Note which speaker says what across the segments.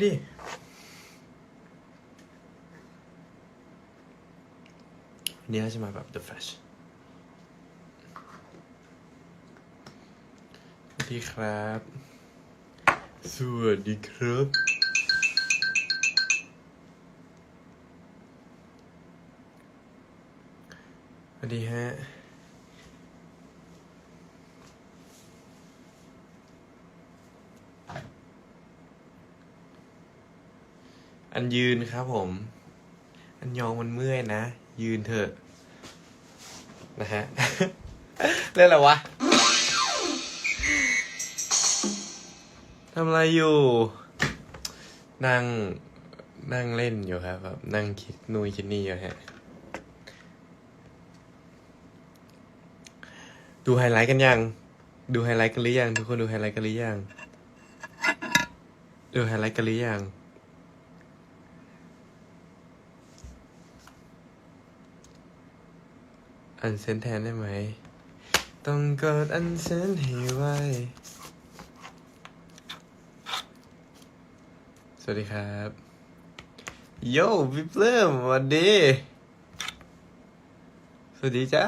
Speaker 1: ดิวันนี้เราจะมาแบบ The Flash สวัสดีครับ สวัสดีครับ สวัสดีฮะ อันยืนครับผม อันยองมันเมื่อยนะ ยืนเถอะ นะฮะ เล่นอะไรวะทำอะไรอยู่ นั่ง นั่งเล่นอยู่ครับแบบนั่งคิดนู่นคิดนี่อยู่ฮะ ดูไฮไลท์กันยัง ดูไฮไลท์กันหรือยัง ทุกคนดูไฮไลท์กันหรือยัง ดูไฮไลท์กันหรือยัง อันเซนแทนได้ไหม ต้องกดอันเซนให้ไวสวัสดีครับ โย่พี่เพิ่มสวัสดี สวัสดีจ้า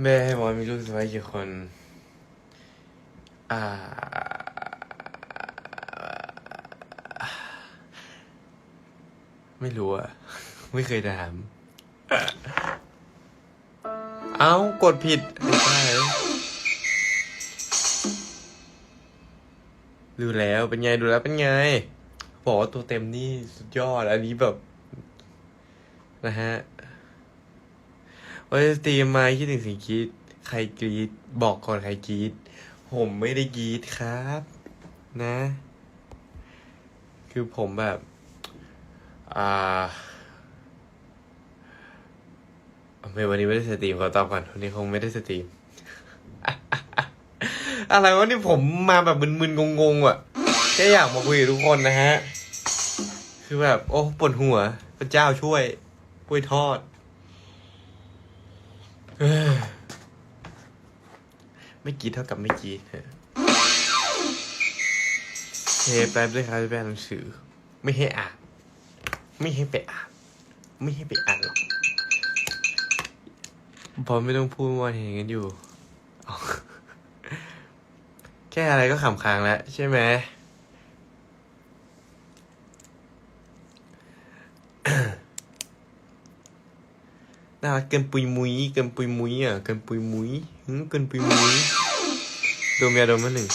Speaker 1: แม่ให้บอมีลูกสะใภ้กี่คน อ่า ไม่รู้อะ ไม่เคยถาม เอ้ากดผิดไม่ใช่ดูแล้วเป็นไงดูแล้วเป็นไงบอกว่าตัวเต็มนี่สุดยอด อันนี้แบบ นะฮะว่าจะสตรีมมาคิดถึงสิ่งคิด ใครกรีดบอกก่อนใครกรีดผมไม่ได้กรีดครับ นะ คือผมแบบ อ่า ไม่วันนี้ไม่ได้สตรีมขอตอบก่อนวันนี้คงไม่ได้สตรีม อะไรวะนี่ผมมาแบบมึนๆงงๆอะแค่อยากมาคุยกับทุกคนนะฮะ คือแบบ โอ้ปวดหัว พระเจ้าช่วยกล้วยทอด ไม่กีดเท่ากับไม่กรีดฮะเทแป๊บด้วยครับจะไปอ่านหนังสือ ไม่ให้อ่าน ไม่ให้ไปอ่าน ไม่ให้ไปอ่านหรอก พอไม่ต้องพูดว่าเห็นกันอยู่ แค่อะไรก็ขำค้างแล้วใช่ไหมน่ารักเกินปุยมุยเกินปุยมุยอะเกินปุยมุยหึเกินปุยมุยโดมยาโดมมาหนึ่ง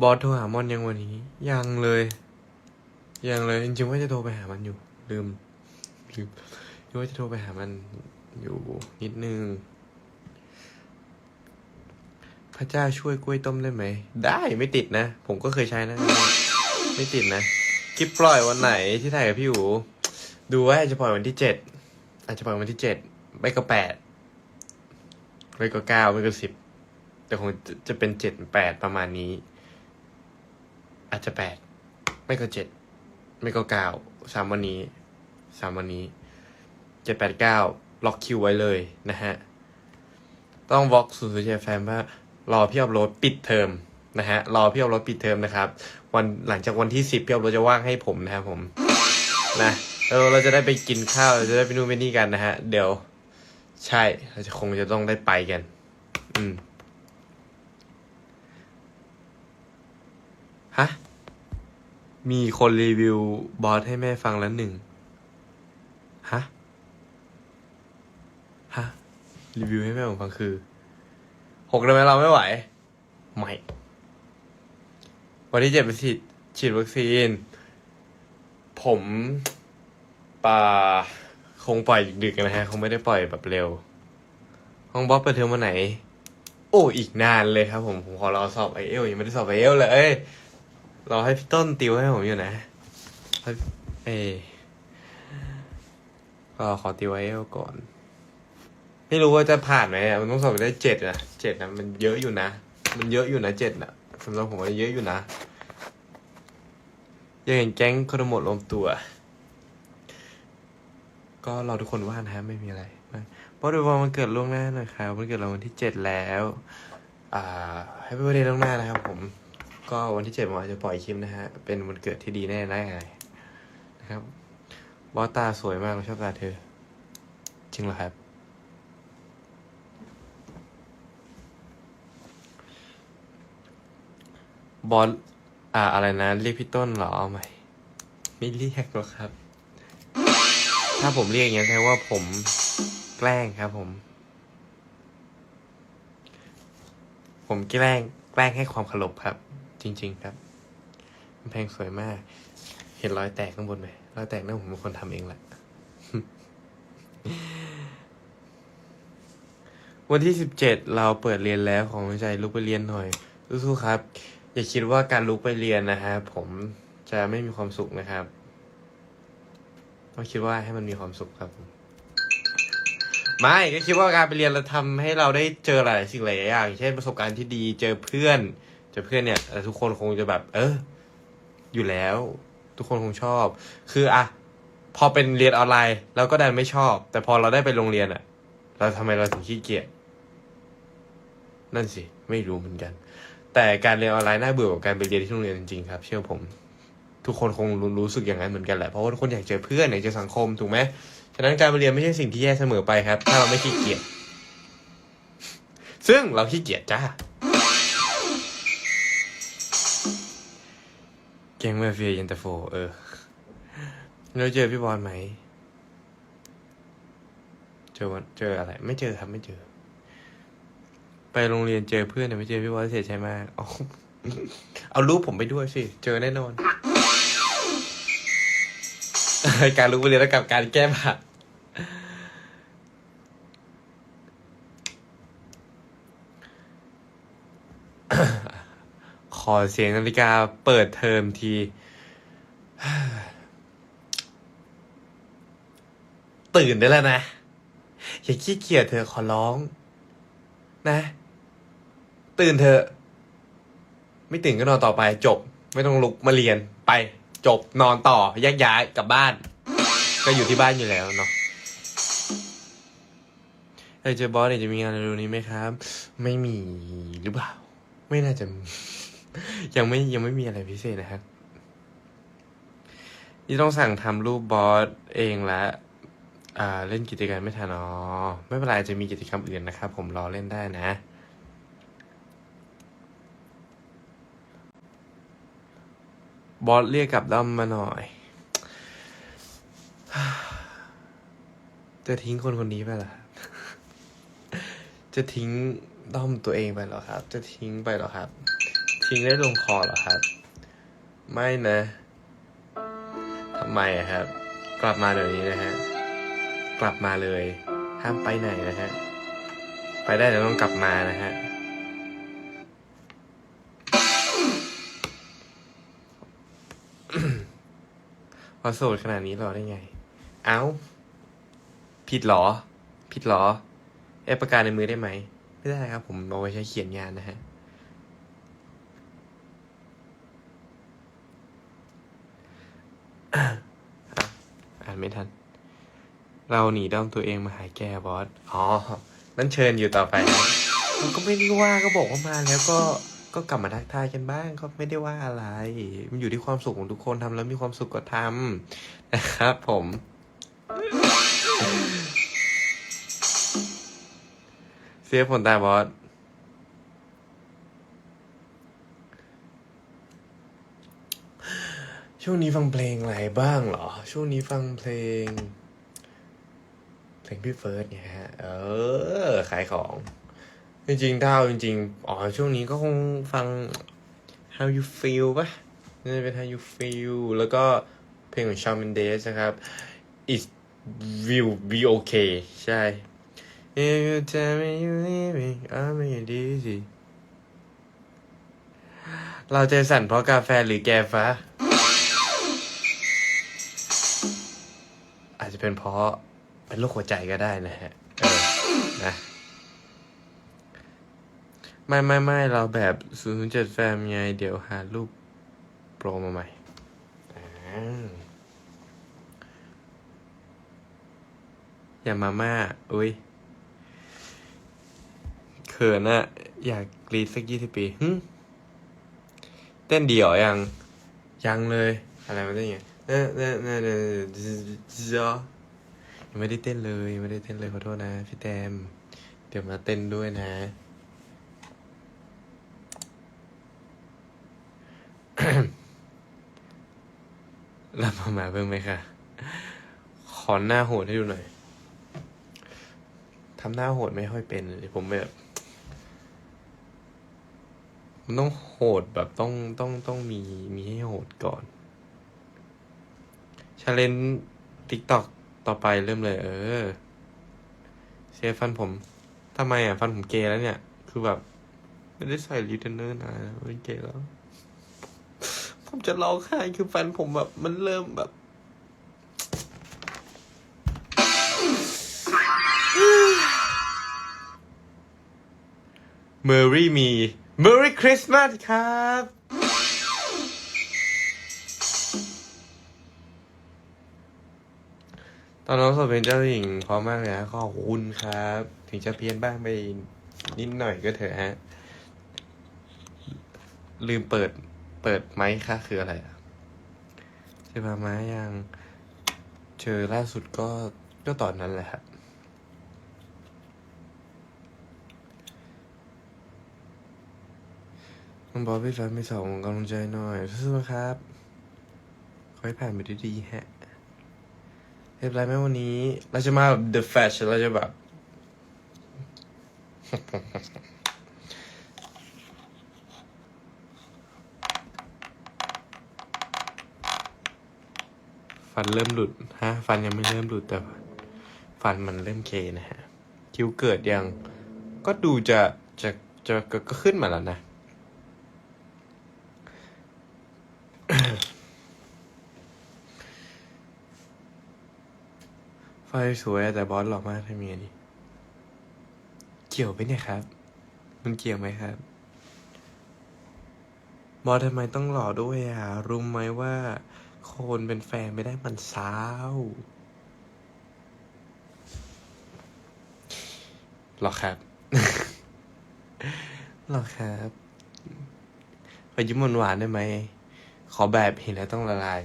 Speaker 1: บอสโทรหามอนยังวันนี้ ยังเลย ยังเลยจริงๆว่าจะโทรไปหามันอยู่ ลืมลืม คิดว่าจะโทรไปหามันอยู่นิดนึง พระเจ้าช่วยกล้วยต้มได้ไหม ได้ไม่ติดนะ ผมก็เคยใช้นะ ไม่ติดนะ คลิปปล่อยวันไหนที่ถ่ายกับพี่อูดูว่าอาจจะปล่อยวันที่เจ็ดอาจจะปล่อยวันที่เจ็ดไม่ก็แปดไม่ก็เก้าไม่ก็สิบแต่คงจะจะเป็นเจ็ดแปดประมาณนี้ อาจจะแปดไม่ก็เจ็ดไม่ก็เก้าสามวันนี้สามวันนี้ เจ็ดแปดเก้าล็อกคิวไว้เลยนะฮะ ต้องบล็อกสูตรเจแฟนว่ารอพี่อัพโหลดปิดเทอมนะฮะ รอพี่อัพโหลดปิดเทอมนะครับ วันหลังจากวันที่สิบพี่อัพโหลดจะว่างให้ผมนะครับผม นะเราเราจะได้ไปกินข้าวเราจะได้ไปนู่นไปนี่กันนะฮะ เดี๋ยว ใช่เราจะคงจะต้องได้ไปกัน อืมฮะมีคนรีวิวบอสให้แม่ฟังแล้วหนึ่ง ฮะ รีวิวให้แม่ผมฟังคือหกได้ไหมเราไม่ไหว ไม่ วันที่เจ็ดไปฉีดฉีดวัคซีน ผมป่าคงปล่อยดึกๆนะฮะ คงไม่ได้ปล่อยแบบเร็ว ห้องบ๊อสเปิดเทอมวันไหน โอ้อีกนานเลยครับผม ผมขอรอสอบไอเอลยังไม่ได้สอบไอเอลเลย รอให้พี่ต้นติวให้ผมอยู่นะให้เอก็ขอติวไอเอลก่อน ไม่รู้ว่าจะผ่านไหมอะมันต้องสอบไปได้เจ็ดนะเจ็ดนะมันเยอะอยู่นะ มันเยอะอยู่นะเจ็ดนะสำหรับผมว่าเยอะอยู่นะอยากเห็นแก๊งคโดโมะรวมตัว ก็รอทุกคนว่านะฮะไม่มีอะไรเพราะดูว่ามันเกิดล่วงหน้าหน่อยครับมันเกิดเราวันที่เจ็ดแล้วอ่าให้เป็นประเด็นล่วงหน้านะครับ ผม ก็วันที่เจ็ดผมอาจจะปล่อยคลิปนะฮะ เป็นวันเกิดที่ดีแน่แน่เลยนะครับบอสตาสวยมากชอบตาเธอ จริงเหรอครับ บอสอ่าอะไรนะ เรียกพี่ต้นเหรอเอาใหม่ ไม่เรียกหรอกครับ ถ้าผมเรียกอย่างนี้แปลว่าผมแกล้งครับผม ผมแกล้งแกล้งให้ความเคารพครับ จริง ๆ ครับกำแพงสวยมาก เห็นรอยแตกข้างบนไหมรอยแตกนั่นผมเป็นคนทำเองแหละวันที่สิบเจ็ดเราเปิดเรียนแล้วของใจลุกไปเรียนหน่อยสู้ๆครับ อย่าคิดว่าการลุกไปเรียนนะฮะผมจะไม่มีความสุขนะครับต้องคิดว่าให้มันมีความสุขครับไม่ก็คิดว่าการไปเรียนเราทำให้เราได้เจอหลายสิ่งหลายอย่างเช่นประสบการณ์ที่ดีเจอเพื่อน เจอเพื่อนเนี่ยทุกคนคงจะแบบ เออ อยู่แล้ว ทุกคนคงชอบ คืออะพอเป็นเรียนออนไลน์เราก็ดันไม่ชอบ แต่พอเราได้ไปโรงเรียนอะเราทำไมเราถึงขี้เกียจนั่นสิ ไม่รู้เหมือนกัน แต่การเรียนออนไลน์น่าเบื่อกว่าการไปเรียนที่โรงเรียนจริงๆครับ เชื่อผม ทุกคนคงรู้รู้สึกอย่างนั้นเหมือนกันแหละเพราะว่าทุกคนอยากเจอเพื่อนอยากเจอสังคมถูกไหมฉะนั้นการไปเรียนไม่ใช่สิ่งที่แย่เสมอไปครับ ถ้าเราไม่ขี้เกียจซึ่งเราขี้เกียจจ้าแกงเมาเฟียเย็นตาโฟ เออเราเจอพี่บอลไหม เจอวันเจออะไร ไม่เจอครับไม่เจอ ไปโรงเรียนเจอเพื่อนแต่ไม่เจอพี่บอลเสียใจมากเอาเอารูปผมไปด้วยสิ เจอแน่นอนการรู้ไปเรียนแล้วกับการแก้ผัดขอเสียงนาฬิกาเปิดเทอมที ตื่นได้แล้วนะ อย่าขี้เกียจเธอขอร้อง นะ ตื่นเถอะ ไม่ตื่นก็นอนต่อไปจบ ไม่ต้องลุกมาเรียนไป จบนอนต่อแยกย้ายกลับบ้าน ก็อยู่ที่บ้านอยู่แล้วเนาะเอยเจอบอสเนี่ยจะมีงานเร็วนี้ไหมครับ ไม่มีหรือเปล่า ไม่น่าจะ ยังไม่ยังไม่มีอะไรพิเศษนะครับนี่ต้องสั่งทำรูปบอสเองละอ่าเล่นกิจกรรมไม่ทันอ๋อไม่เป็นไรจะมีกิจกรรมอื่นนะครับ ผมรอเล่นได้นะ บอสเรียกกลับด้อมมาหน่อย จะทิ้งคนคนนี้ไปเหรอจะทิ้งด้อมตัวเองไปเหรอครับ จะทิ้งไปเหรอครับ ทิ้งได้ลงคอเหรอครับ ไม่นะทำไมอะครับ กลับมาเดี๋ยวนี้นะฮะ กลับมาเลย ห้ามไปไหนนะฮะ ไปได้แต่ต้องกลับมานะฮะ พอโสดขนาดนี้รอได้ไง เอ้า ผิดหรอ ผิดหรอเอประกาศในมือได้ไหม ไม่ได้ครับ ผมเอาไว้ใช้เขียนงานนะฮะ อ่านไม่ทัน เราหนีด้อมตัวเองมาหาแกบอส อ๋อ นั่นเชิญอยู่ต่อไปนะก็ไม่ได้ว่าก็บอกว่ามาแล้วก็ ก็กลับมาทักทายกันบ้างก็ไม่ได้ว่าอะไร มันอยู่ที่ความสุขของทุกคนทำแล้วมีความสุขก็ทำนะครับผม เสียผลตาบอสช่วงนี้ฟังเพลงอะไรบ้างเหรอ ช่วงนี้ฟังเพลง เพลงพี่เฟิร์สเนี่ยฮะ เออ ขายของ จริงๆถ้าเอาจริงๆอ๋อช่วงนี้ก็คงฟัง How You Feel ปะน่เป็น How You Feel แล้วก็เพลงของ Shawn Mendes นะครับ It Will Be Okay ใช่ If you tell me you leaving I'm in easy เราใจสั่นเพราะกาแฟหรือแกฟ้า อาจจะเป็นเพราะเป็นโรคหัวใจก็ได้นะฮะ เออ นะ ไม่ไม่ไม่เราแบบ0 0 7แฟมไง เดี๋ยวหารูปโปรมาใหม่อย่ามาม่าอุ้ยเขินอะอยากกรีดสักยี่สิบปีหึเต้นเดี่ยวยัง ยังเลย อะไรมาได้ไงเออเออเออเออจอยังไม่ได้เต้นเลย ยังไม่ได้เต้นเลยขอโทษนะพี่แตม เดี๋ยวมาเต้นด้วยนะ รับมามาเพิ่งไหมคะ ขอหน้าโหดให้ดูหน่อยทำหน้าโหดไม่ค่อยเป็นเลยผมแบบมันต้องโหดแบบต้องต้องต้องมีมีให้โหดก่อนชาเลนติ๊กตอกต่อไปเริ่มเลย เออเซฟฟันผมทำไมอะ ฟันผมเกยแล้วเนี่ย คือแบบ ไม่ได้ใส่ลิเทนเนอร์นานแล้วไม่เกยแล้ว ผมจะร้องไห้คือแฟนผมแบบ มันเริ่มแบบเมอรี่มี Merry Christmas ครับ ตอนน้องสดเป็นเจ้าหญิงพร้อมมากเลยนะขอบคุณครับ ถึงจะเพี้ยนบ้างไปนิดหน่อยก็เถอะฮะ ลืมเปิด เปิดไมค์ค่ะคืออะไรอะเจอมาไหมยังเจอล่าสุดก็ก็ตอนนั้นแหละครับน้องบอสพี่ฟ้าไม่สองกำลังใจหน่อยสู้ๆครับ ขอให้ผ่านไปด้วยดีฮะเรียบร้อยไหมวันนี้ เราจะมาแบบ The Flash เราจะแบบ ฟันเริ่มหลุดฮะ ฟันยังไม่เริ่มหลุดแต่ ฟันมันเริ่มเคนะฮะ คิ้วเกิดยัง ก็ดูจะจะจะก็ขึ้นมาแล้วนะ ไฟสวยแต่บอสหล่อมากทำยังไงดีเกี่ยวไหมเนี่ยครับ มันเกี่ยวไหมครับ บอสทำไมต้องหล่อด้วยอะ รู้ไหมว่า คนเป็นแฟนไม่ได้มันเศร้า หรอครับ หรอครับไปยิ้มหวานๆได้ไหม ขอแบบเห็นแล้วต้องละลาย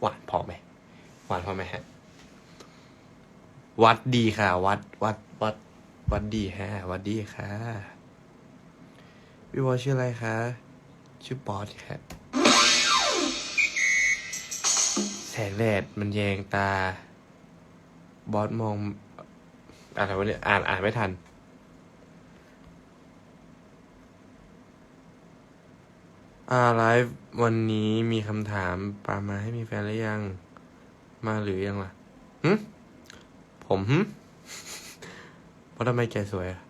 Speaker 1: หวานพอไหม หวานพอไหมฮะ วัดดีค่ะ วัด วัด วัด วัดดีฮะ วัดดีค่ะ พี่บอสชื่ออะไรคะ ชื่อบอสครับแสงแดดมันแยงตา บอสมองอะไรวะเนี่ยอ่านอ่านไม่ทัน อาไลฟ์วันนี้มีคำถามปามาให้มีแฟนหรือยัง มาหรือยังล่ะหึผมหึเพราะทำไมแกสวยอะ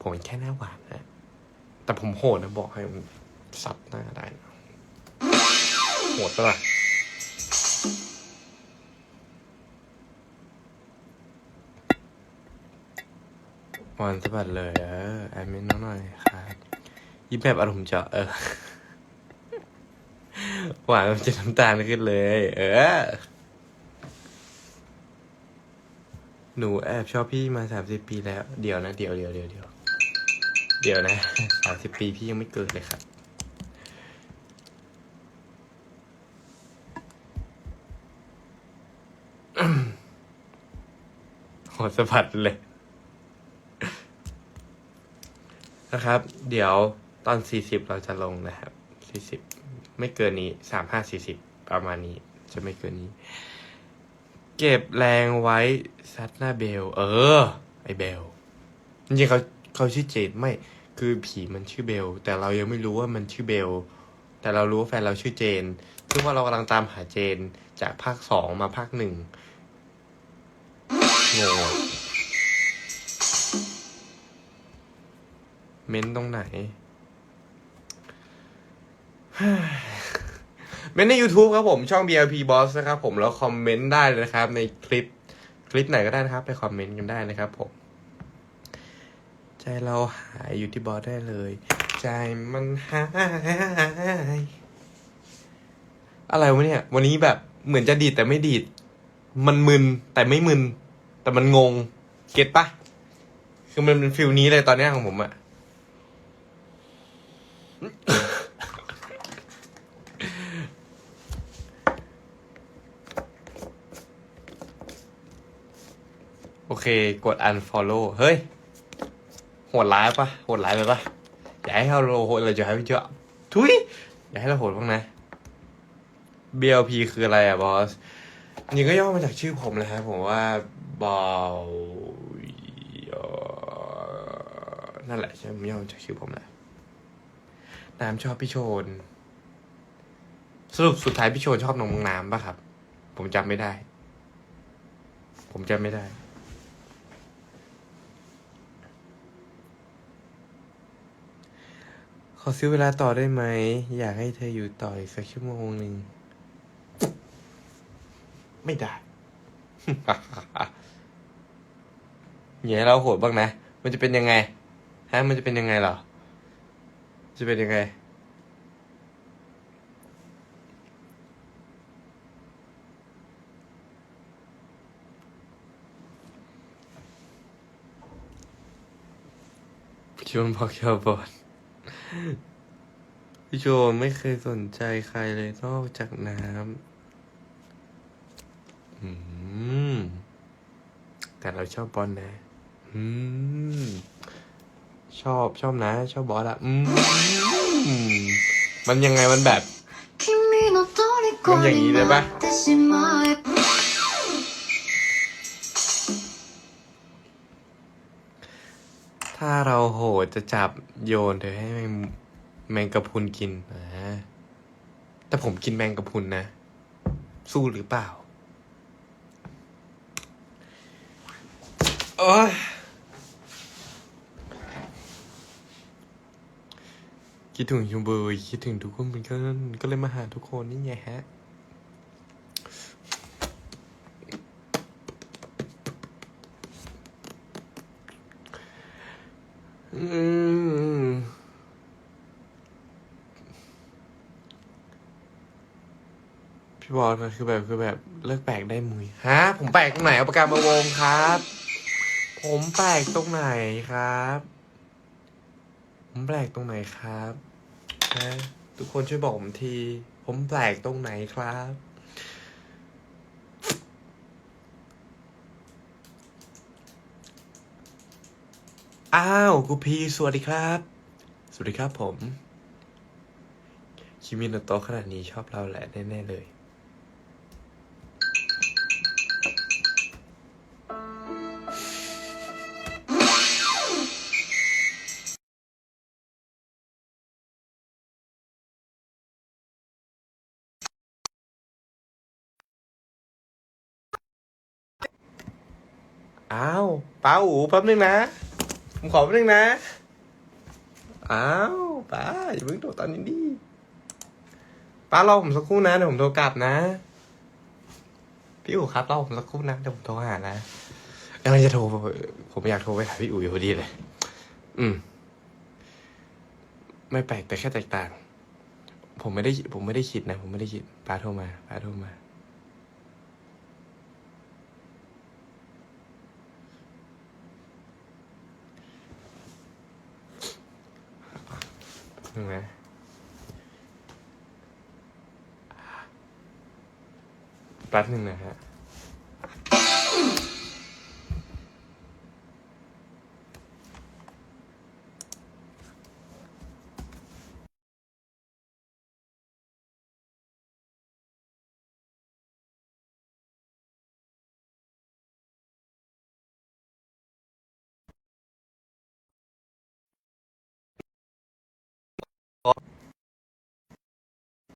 Speaker 1: ผมแค่หน้าหวานนะ แต่ผมโหดนะบอกให้มัน สับหน้าได้นะโหดปะล่ะวันสะบัดเลยเออแอดมินน้องหน่อยครับยิ้มแบบอารมณ์เจาะเออ หวานมันจะน้ำตาลขึ้นเลย เออ หนูแอบชอบพี่มาสามสิบปีแล้ว เดี๋ยวนะ เดี๋ยวเดี๋ยวเดี๋ยวเดี๋ยวเดี๋ยวนะสามสิบปีพี่ยังไม่เกิดเลยครับ หัวสะพัดเลย นะครับ เดี๋ยวตอนสี่สิบเราจะลงนะครับสี่สิบไม่เกินนี้สามห้าสี่สิบประมาณนี้ จะไม่เกินนี้ เก็บแรงไว้ซัดหน้าเบล เออ ไอเบลจริงๆเขาเขาชื่อเจนไม่คือผีมันชื่อเบล แต่เรายังไม่รู้ว่ามันชื่อเบล แต่เรารู้ว่าแฟนเราชื่อเจน ซึ่งว่าเรากำลังตามหาเจนจากภาคสองมาภาคหนึ่ง งงเม้นตรงไหน เม้นใน YouTube ครับผมช่อง BLP Boss นะครับผมแล้วคอมเมนต์ได้เลยนะครับ ในคลิปคลิปไหนก็ได้นะครับ ไปคอมเมนต์กันได้นะครับผม ใจเราหายอยู่ที่บอสได้เลย ใจมันหาย อะไรวะเนี่ย วันนี้แบบเหมือนจะดีดแต่ไม่ดีด มันมึนแต่ไม่มึน แต่มันงง เก็ตปะคือมันเป็นฟิลนี้เลยตอนเนี้ยของผมอะ โอเค กด unfollow เฮ้ย โหดร้ายปะโหดร้ายไปปะอย่าให้เราโหดเราจะให้พี่เจ้าทุยอย่าให้เราโหดบ้างนะ BLP คืออะไรอะบอสนี่ก็ย่อมาจากชื่อผมเลยครับผมว่า บอลนั่นแหละใช่ไหมย่อจากชื่อผมแหละน้ำชอบพี่โชน สรุปสุดท้ายพี่โชนชอบน้องน้ำปะครับ ผมจำไม่ได้ ผมจำไม่ได้ขอซื้อเวลาต่อได้ไหม อยากให้เธออยู่ต่ออีกสักชั่วโมงหนึ่ง ไม่ได้ อย่าให้เราโหดบ้างนะ มันจะเป็นยังไง ฮะ มันจะเป็นยังไงเหรอ จะเป็นยังไง พี่ชวนบอกอย่าบอดพี่โจไม่เคยสนใจใครเลยนอกจากน้ำ อืม แต่เราชอบบอลนะ อืม ชอบชอบนะ ชอบบอสอะอืม มันยังไงมันแบบ
Speaker 2: มันอย่างนี้เลยปะ
Speaker 1: ถ้าเราโหดจะจับโยนเธอให้แมงกระพุนกินนะแต่ผมกินแมงกระพุนนะ สู้หรือเปล่าโอ้ย คิดถึงยูเบอร์คิดถึงทุกคนเหมือนกันก็เลยมาหาทุกคนนี่ไงฮะ อืม พี่บอลมันคือแบบคือแบบเลิกแปลกได้มุยฮะ ผมแปลกตรงไหนเอาปากกามาวงครับ ผมแปลกตรงไหนครับ ผมแปลกตรงไหนครับฮะทุกคนช่วยบอกผมที ผมแปลกตรงไหนครับ อ้าวกูพีสวัสดีครับ สวัสดีครับผม คิมิโนโตขนาดนี้ชอบเราแหละแน่ ๆ เลย อ้าวป้าอูแป๊บนึงนะ ผมขอแป๊บนึงนะ อ้าวป้าอย่าเพิ่งโทรตอนนี้ดิป้ารอผมสักครู่นะเดี๋ยวผมโทรกลับนะ พี่อู๋ครับรอผมสักครู่นะเดี๋ยวผมโทรหานะกำลังจะโทรผมอยากโทรไปหาพี่อู๋อยู่พอดีเลย อืม ไม่แปลกแต่แค่แตกต่าง ผมไม่ได้ผมไม่ได้คิดนะ ผมไม่ได้คิดป้าโทรมาป้าโทรมา หนึ่งนะแป๊บหนึ่งนะฮะ